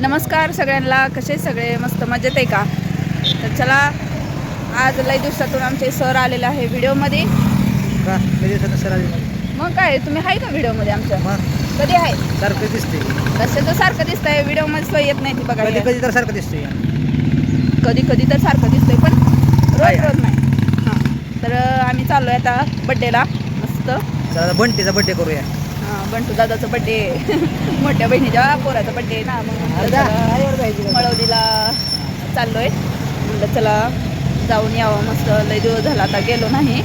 नमस्कार सगळ्यांना. कसे सगळे? मस्त मजेत आहे का? तर चला आज लई दिवसातून आमचे सर आलेले आहे व्हिडिओमध्ये. कधी सर आली मग? काय तुम्ही आहे का व्हिडिओमध्ये आमच्या? कधी आहे? सारखं दिसते तसे तर सारखं दिसतंय व्हिडिओमध्ये सोय येत नाही ती कधी बघायला. कधी तर सारखं दिसते कधी कधी तर सारखं दिसतंय पण रोज आहे. रोज नाही. हां. तर आम्ही चाललोय आता बड्डेला मस्त. चला बंटीचा बड्डे करूया. बंटू दादाचा बड्डे मोठ्या बहिणीच्या पोराचा बड्डे ना मग मळवलीला चाललोय. म्हणलं चला जाऊन यावं मस्त लय दिवस झाला आता गेलो नाही.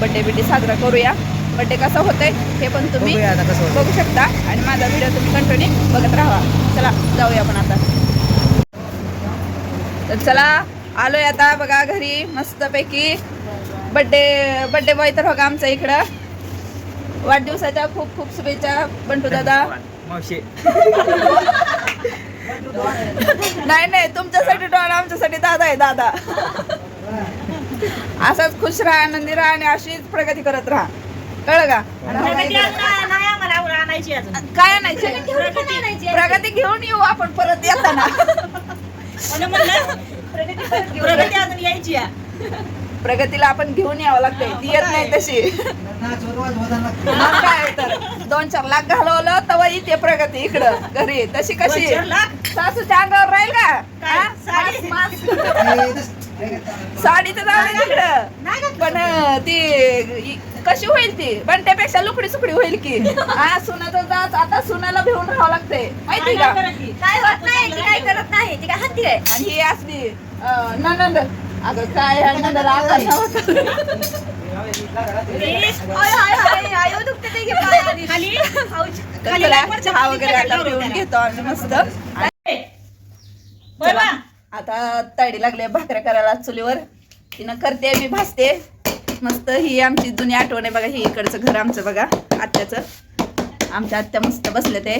बड्डे बिड्डे साजरा करूया. बड्डे कसा होतंय हे पण तुम्ही बघू शकता. आणि माझा व्हिडिओ तुम्ही कंटिन्यू बघत राहा. चला जाऊया आपण आता. तर चला आलोय आता बघा घरी मस्तपैकी. बड्डे बड्डे बॉय तर बघा आमच्या इकडं. वाढदिवसाच्या खूप खूप शुभेच्छा बंटू दादा. मावशी. नाही नाही तुमच्यासाठी डॉन आमच्यासाठी दादा आहे दादा. असाच खुश राहा आनंदी राहा आणि अशीच प्रगती करत राहा. कळलं का? काय नाही प्रगती घेऊन येऊ आपण परत येताना. प्रगतीला आपण घेऊन यावं लागतंय. ती येत नाही तशी. मग काय तर दोन चार लाख घालवलं तेव्हा येते प्रगती इकडं घरी. तशी कशी? सासूच्या अंगावर राहील का? हा? मास- मास. साडी तर जाऊ दे तिकडं पण अं, ती इ- कशी होईल ती? पण त्यापेक्षा लुकडी सुकडी होईल की? हा सुनाचं जात आता सुनाला भिवून राहावं लागतंय. माहिती का? काय होत नाही ती काय करत नाही? ती काय हत्ती आहे? आणि ही असली अं, ननंद अगं काय ह्या चहा वगैरे आता पिऊन घेतो आम्ही मस्त चला. आता ताडी लागली भाकऱ्या करायला चुलीवर. तिनं करते मी भासते मस्त ही आमची जुनी आठवण आहे बघा ही इकडचं घर आमचं बघा आत्याचं. आमच्या आत्या मस्त बसले ते.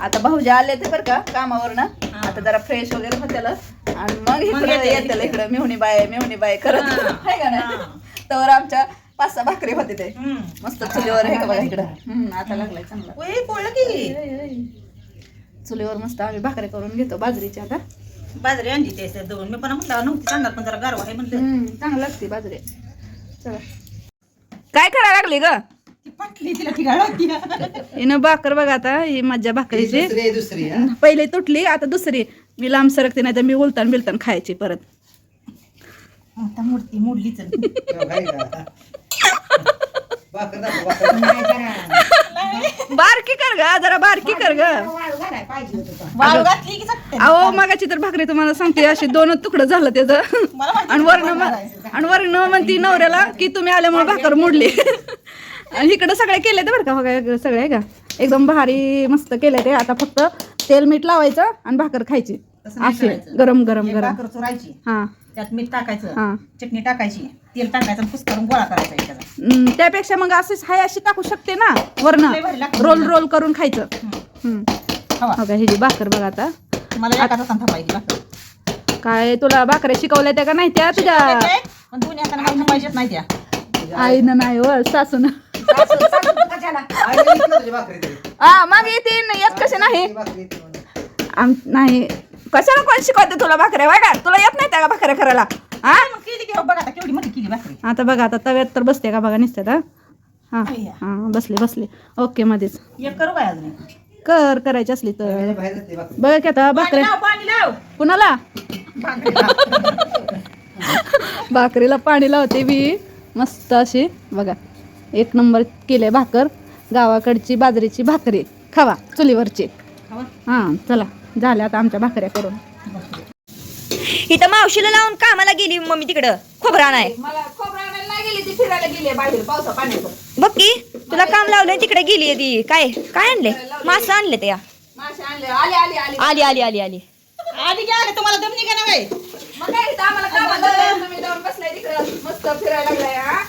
आता भाऊजी आले ते बरं का कामावरनं. आता जरा फ्रेश वगैरे होत्याल. आणि मग इकडं येत्याल इकडं. मेहुणी बाय मेहुणी बाय करत आहे का नाही? तर आमच्या पाच सहा भाकरी होते ते. मस्त चुलीवर आहे का बघा इकडं. आता लागलाय चांगला. चुलीवर मस्त आम्ही भाकरी करून घेतो बाजरीची आता. बाजरी आणली ते दोन. मी पण म्हटलं नव्हती सांगणार पण जरा गारवा आहे म्हणलं. चांगलं लागते बाजरी. चला. काय करायला लागली ग? ती पाटली तिला ठिकाण होती हिनं भाकर बघा आता ही मज्जा भाकरीची दुसरी दुसरी. पहिले तुटली आता दुसरी. मी लांब सरकते नाही तर मी उलतान बिलतान खायची परत. आता मूर्ती मोडली चल तेव्हा काय का? भाकर दाखव, भाकर. बारकी कर ग जरा बारकी कर ग. वाळू घातली की अहो मागाची तर भाकरी तुम्हाला सांगते अशी दोनच तुकडं झालं त्याचं. आणि वर्ण आणि वर्ण म्हणती नवऱ्याला की तुम्ही आल्यामुळे भाकर मोडली. आणि इकडं सगळे केले ते बरं का बघा इकडं सगळे आहे का? एकदम भारी मस्त केले ते आता फक्त तेल मीठ लावायचं आणि भाकर खायची. तसं नाही असे करायचं. गरम गरम एक गरम. भाकर चुरायची. हा. त्यात मीठ टाकायचं हा. चटणी टाकायची तेल टाकायचं आणि कुस्करून गोळा करायचा एक त्याचा हम्म, त्यापेक्षा मग असेच हाय अशी टाकू शकते ना वर्ण लय भारी लागतं. रोल रोल करून खायचं. हम्म. हवा. बघा ही जी भाकर बघा आता. मला एका तासानं थांबायची भाकर. काय तुला भाकऱ्या शिकवल्या त्या का नाही त्या तुझ्या? पण दोन्ही हाताने मला थांबायच्याच नाही त्या. आईनं नाही व सासून. आई इकडं तुझी भाकरी तरी. हा मग येते येत कसे नाही? भाकरी. आम नाही. कशाला कोण शिकवते तुला भाकऱ्या वाय का? तुला येत नाही त्या का भाकऱ्या करायला? हा? मग केली की बघा आता केवढी मोठी केली भाकरी. आता बघा आता तव्यात तर बसते का बघा निसत्यात हा हा हा बसले बसले. ओके मध्येच. एक करू काय अजून कर करायची असली तर. भाकरी. बघा की आता पाणी भाकऱ्या लाव पाणी लाव. कुणाला? भाकरीला पाणी लावते मी. मस्त अशी. बघा एक नंबर केले भाकर. गावाकडची बाजरीची भाकरी. खावा चुलीवरची. खावा. हां चला. झाल्या आता आमच्या भाकऱ्या करून. इथं मावशीला लावून कामाला गेली मम्मी तिकडं. खोबरा नाही मला खोबरा आणायला नाही गेली ती फिरायला गेली बाहेर पावसा पाण्याचं बघ की तुला काम लावलंय तिकडे गेली ती. काय काय आणले मासे आणले त्या मासे आणले आले आले आले. आली आली आली आली. आधी घ्या आलं तुम्हाला दमनी का नाही? मग काय इथं आम्हाला कामाला लावलंय, तुम्ही जाऊन बसलाय तिकडं. मस्त फिरायला लागलाय हा?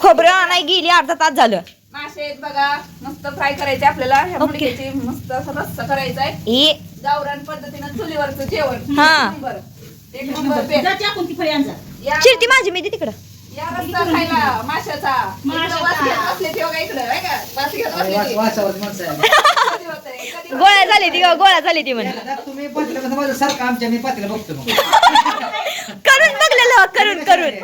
खोबरं आणाय गेली अर्धा तास झालं. मासे आहेत बघा मस्त फ्राय करायचे आपल्याला. ह्या मस्त असं रस्सा करायचा आहे ए गावरान पद्धतीनं चुलीवरचं जेवण. हा. एक नंबर. एक नंबर या चिरती माझी मी ती तिकडं. या रस्ता खायला माशाचा. इकडं वास घेत बसले ते बघा इकडं आहे का वास घेत अरे बसले वास- ते. वासावरची माणसं आहे. कधी होतंय, कधी होतंय. गोळ्या झाली ती गोळ्या झाली ती म्हण. याला तुम्ही पातेलं कसं माझं सारखं आमच्या मी पातेलं बघतो मग. करून बघलेलं करून करून.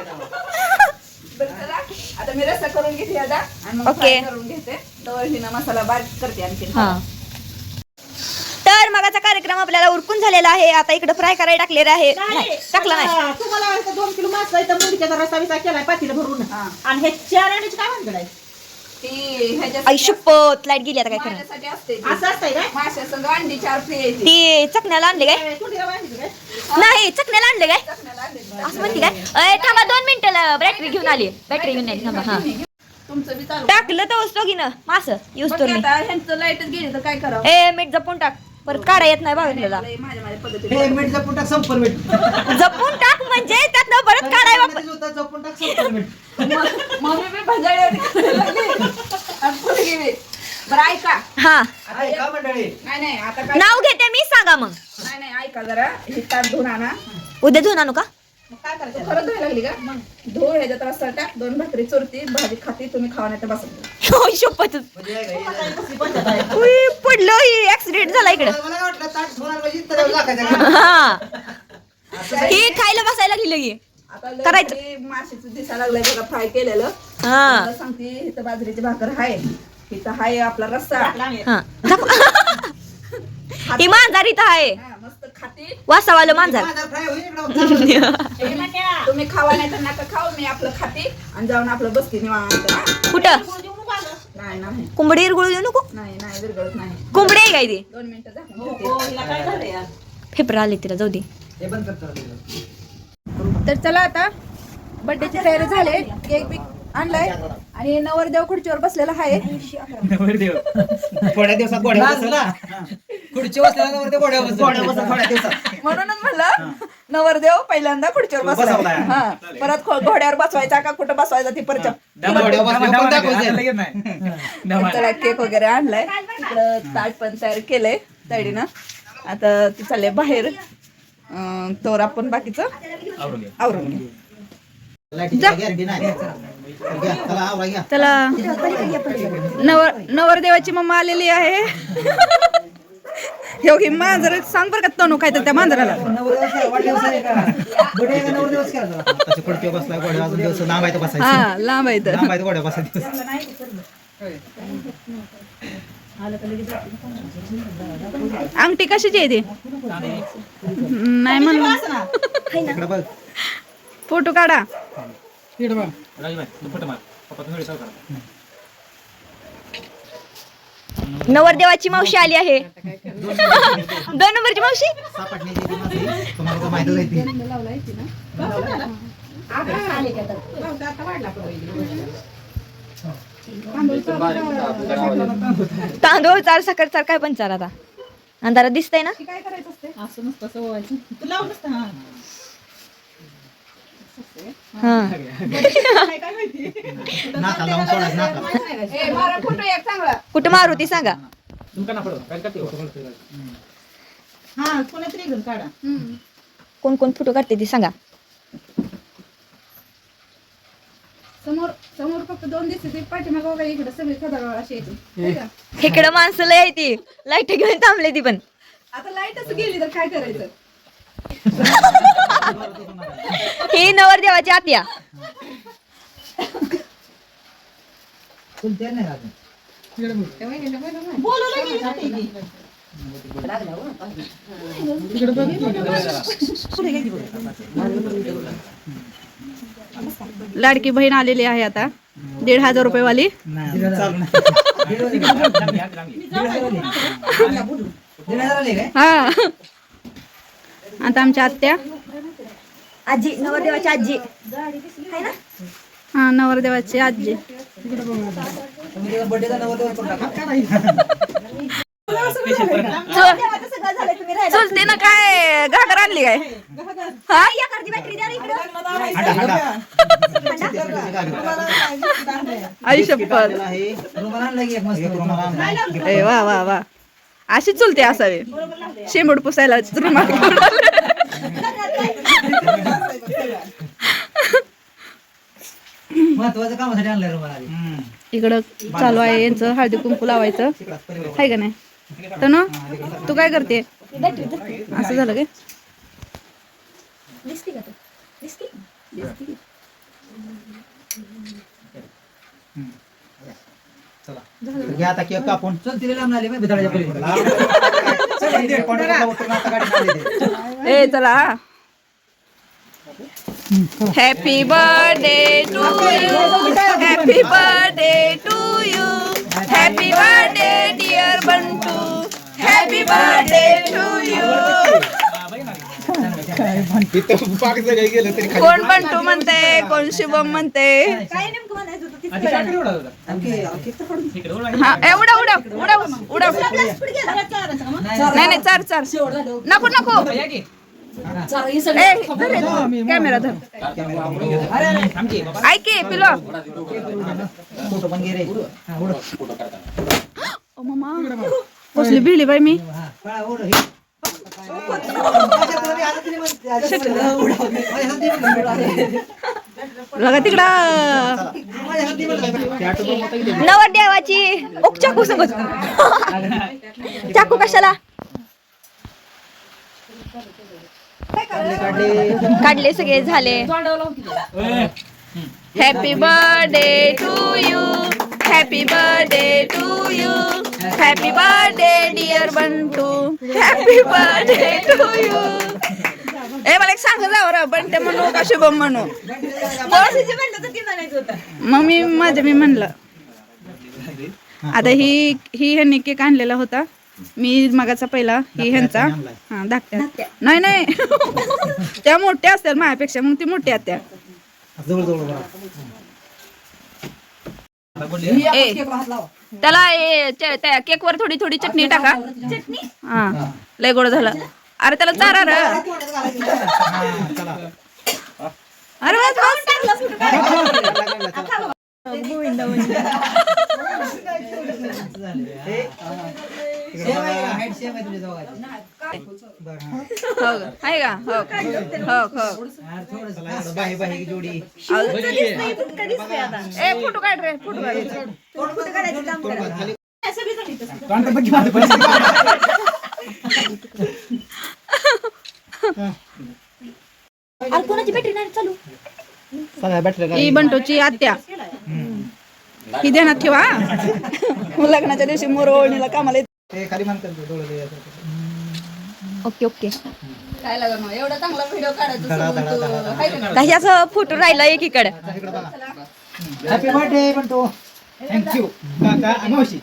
बरं चला, आता मी रस्सा करून घेते आता. आणि मग ओके. करून घेते. तर हिनं मसाला बारीक करते आणखी हा. कार्यक्रम आपल्याला उरकून झालेला आहे. आता इकडे फ्राय करायला टाकलेला आहे. नाही, टाकला नाही. तुम्हाला वाटतं दोन किलो मासा आहे तर मुंडक्याचा रस्ता बिसा केलाय पातीला भरून. हा. आणि हे चार काय म्हणतात आहे? ती आई ह्याच्यासाठी शपथ लाइट गेली आता काय करणार माझ्यासाठी असते ती. असं असतंय काय? माश्या संग अंडी चार फ्री यायची ती. चकण्याला आणले काय? नाही चकण्याला आणले काय. असं म्हणते काय? अय, थांबा दोन मिनिटं बॅटरी घेऊन आली. बॅटरी घेऊन आली थांबा हा. तुमचं बी चालू. टाकलं तर वस्तू की ना मास युज बघ तर की मी आता ह्यांचं लाईटच गेली तर काय करावं? ए मीठ जपून टाक. परत काढा येत नाही हे मीठ जपून टाक मीठ. जपून टाक म्हणजे त्यातनं परत काढाय सुद्धा जपून टाक मीठ. म- मम्मी बी भजाळी बरं ऐका. हा. मंडळी. नाही नाही आता काय नाव घेते मी सांगा मग. नाही नाही ऐका जरा. हे ताट धुवून आणा. उद्या धुवून आणू का? काय करायचं? खरंच धुवायला लागली का? मग. धुव ह्याच्यात रस्ता टाक दोन भाकरी चोरती भाजी खाती तुम्ही खावा नाही तर उई, पडलो ऍक्सिडेंट झाला इकडे. मला काय वाटलं ताट धुवून म्हणजे? हा. ही खायला बसायला लागली लगी. आता लय करायचं. भारी माशीचं दिसायला लागलंय बघा फ्राय केलेलं. हा. सांगते इथं बाजरीची भाकर आहे इथं हाय आपला रस्सा. हा. दाखव. ही आहे हा, मस्त खाती वासावालं मांजर. बघ. तुम्ही खावा नाही तर नका खाऊ मी आपलं खाते. आणि जाऊन आपलं बसते निवांत हा? कुठं? नाही नाही. कोंबडी इरगुळू देऊ नको? नाही नाही विरगळत नाही. कोंबडी आहे काय ती? दोन मिनिटं झाकून हो, ठेवते. हो, हिला काय झालं या फेपर आले तिला जाऊ दे. हे. तर चला आता बर्थडेची तयारी झाले. केक बिक आणलाय. आणि नवरदेव खुर्चीवर बसलेला आहे थोड्या दिवसात गोड्या बसला. खुर्ची थोड्या दिवसात म्हणूनच म्हणलं नवरदेव पहिल्यांदा खुर्चीवर बसला बसवलाय. हा परत खो- घोड्यावर बसवायचा का कुठं बसवायचा ती बसल्यावर पण दाखवायचं. त्याला केक वगैरे आणलाय. तिकडं ताट पण तयार केलंय ताईडीनं आता ती चालले बाहेर. अं, तोवर आपण बाकीचं आवरून घेऊ लाईटीची काही guarantee नाही. घ्या, चला आवरा घ्या. चला. नवर नवरदेवाची मम्मा आलेली आहे. योगी मांजर सांग बरं का तणू काय तर त्या मांजराला. लांब आहे तर हा लांब आहे तर. अंगठी कशाची आहे ती? नाही म्हणलं फोटो काढा. नवरदेवाची मावशी आली आहे. दोन नंबरची मावशी. तांदूळ चार साखर चार काय पण चार आता. अंधारात दिसतंय ना? काय करायचं असते नसतं, मारा कुठं मारुती सांगा. कोण कोण फोटो काढते ती सांगा. समोर समोर फक्त दोन दिसते पाठीमाग वगैरे इकडे सगळी खदागाळ अशी येते है? इकडं माणसं लय ती. लाइट घेऊन थांबले ती पण. आता लाईटच गेली तर काय करायचं? ही नवरदेवाची आत्या. लाडकी बहीण आलेली आहे आता. दीड हजार रुपये वाली? हा. आता आमच्या आत्या? आजी नवरदेवाची आजी. हा नवरदेवाची आजी. चुलते ना काय घागर आणली काय? हा. आई शपथ. हे. ए वा वा वा. अशी चुलते असावी. शेंबूड पुसायला रुमाल. महत्वाचं कामासाठी. इकडं चालू आहे यांचं हळदी कुंकू लावायचं. आहे का नाही? तनु तू काय करते? असं झालं काय? चला घ्या आता केक कापून. चल तिला लांब आली ते. ए happy birthday to you happy birthday to you happy birthday dear Bantu happy birthday to you कोण बंटू म्हणते? कोण शुभम म्हणते? हा ए, उडव उडव उडव उडव. नाही नाही चार चार नको नको. कॅमेरा धर. ऐक की, पिलो. फोटो पण घे रे. हा, उडव. ओ मामा. कसली भिली बाई मी. हा, हे. बघा तिकडं. नवर देवाची ओक चाकू सांगत चाकू कशाला? काढले, काढले सगळे झाले. Happy birthday to you happy birthday to you happy birthday dear Bantu happy birthday to you ए मला एक सांग जावं बंटे म्हणू का शुभम म्हणू? मग मी माझं मी म्हणलं. आता ही ही ह्यांनी केक आणलेला होता. मी मगाचा पहिला ही ह्यांचा. हा धाकट्या. नाही नाही. त्या मोठ्या असतात माझ्यापेक्षा मग ती मोठी आत्या. जवळ जवळ बघा. ए त्याला ए, च- त्या केक वर थोडी थोडी चटणी टाका. हा लय गोड झालं. अरे त्याला चारा र. हा. अरे बस, बस. हा. हो आहे का? हो हो हो. जोडी. ए फोटो काढ रे फोटो काढ. कोणाची बॅटरी नाही चालू सगळ्या ही बंटोची आत्या ही ध्यानात ठेवा हा. लग्नाच्या दिवशी मोरवणीला कामाला येते. ते खाली डोळे. ओके ओके काय लागलं मग? एवढा चांगला व्हिडिओ काढायचा धडा, सोबत, धडा, धडा, अं, धडा. हाय का नाही? कशाचा फोटो राहिला एकीकडे इकडं बघा हॅपी बर्थडे पण तो थँक्यू काका मावशी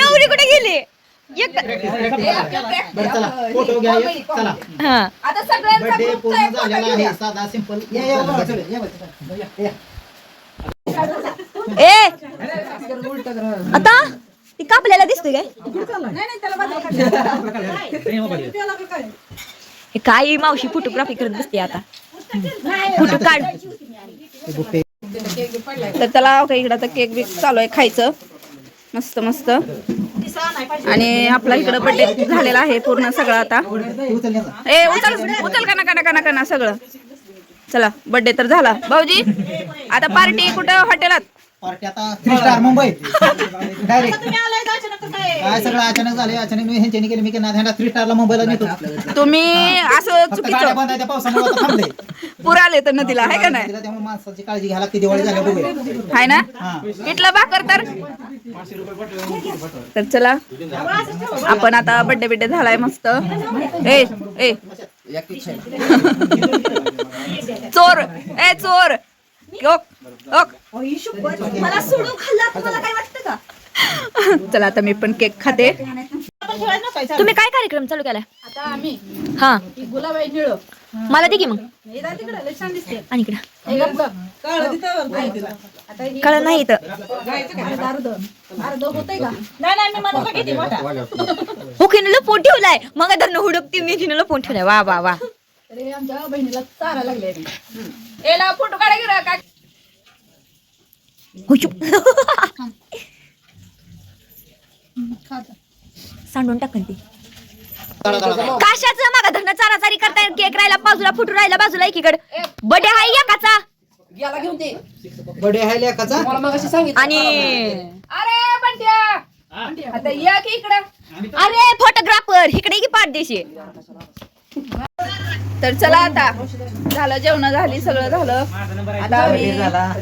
नवरी कुठे गेली? फोटो घ्या. चला. हा. आता सगळ्यांचा बर्थडे ग्रुपचा पूर्ण एक फोटो झालेला घेऊया. आहे साधा सिंपल ए! आता? ती कापल्याला दिसतोय काय? हे काय मावशी फोटोग्राफी करत दिसते आता? फोटो काढ. तर त्याला का इकडं आता केक बिक चालू आहे खायचं. मस्त मस्त. आणि आपला इकडं बड्डे झालेला आहे पूर्ण सगळं आता. ए उचल ए उचल का कना कना कना ना सगळं. चला बर्थडे तर झाला. भाऊजी आता पार्टी कुठं? हॉटेलात पार्टी आता थ्री स्टार मुंबई. डायरेक्ट काय सगळं अचानक झाले अचानक मी ह्यांच्यानी केलं. मी केलं ह्यांना थ्री स्टारला मुंबईला नेतो. तुम्ही असं फक्त गाड्या चुकीचं बंद आहे त्या पावसामुळे आता थांबले. पूर आले तर नदीला आहे का नाही? तिला त्यामुळे माणसाची काळजी घ्यायला लागते दिवाळी झाल्या बघूया. आहे ना? किटलं भाकर तर? तर चला आपण आता बड्डे बिड्डे झालाय मस्त. ए ए. चोर. ए चोर. ओक ओक. मला सोडून खाल्ला. तुम्हाला काय वाटतं का? चला आता मी पण केक खाते. तुम्ही काय कार्यक्रम चालू केलाय? आता आम्ही. हा. गुलाब आहे निळ. मला दे की मग. तिकडे छान दिसते. आणि इकडं. हे. कळलं नाही इथं. हुकीनं लपून ठेवलाय. मग धरण हुडकते मी तिनं लपून ठेवलाय. वा वा वा. तरी आमच्या बहिणीला चारा लागले एला फोटो काढा गिरा का हुशू. सांडून टाकन ती. काशाचं मागा धरण चाराचारी करताय केक राहिला बाजूला फुटू राहिला बाजूला एकीकडे. बडे हाय एकाचा. याला घेऊन दे. बडे आहे लेकाचा मला मग सांगितलं. आणि अरे बंट्या. आता या की इकडं? अरे फोटोग्राफर इकडे की पाठदेशी तर चला आता. झालं जेवण झाली सगळं झालं. आता आम्ही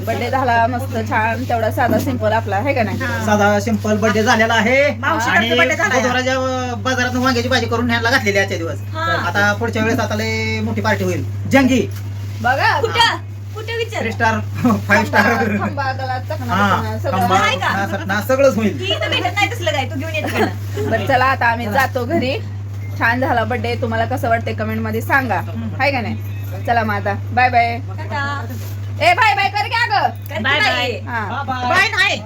बर्थडे झाला. मस्त छान. तेवढा साधा सिंपल आपला आहे का नाही? साधा सिंपल बर्थडे झालेला आहे. आणि. बुधवाराच्या बाजारात वांग्याची भाजी करून न्यायला घातलेली आजच्या दिवस. आता पुढच्या वेळेस आता लय मोठी पार्टी होईल. जंगी. बघा कुठं? थ्री स्टार फाईव्ह स्टार हा खंबा, सगळंच होईल. तर भेटत नाही तसलं काय? तू घेऊन येत बरं चला आता आम्ही जातो घरी. छान झाला बर्थडे तुम्हाला कसं वाटतंय कमेंटमध्ये सांगा. हाय का नाही? चला मग आता. बाय बाय ए बाय बाय कर घ्या ग बाय बाय हा. बाय नाही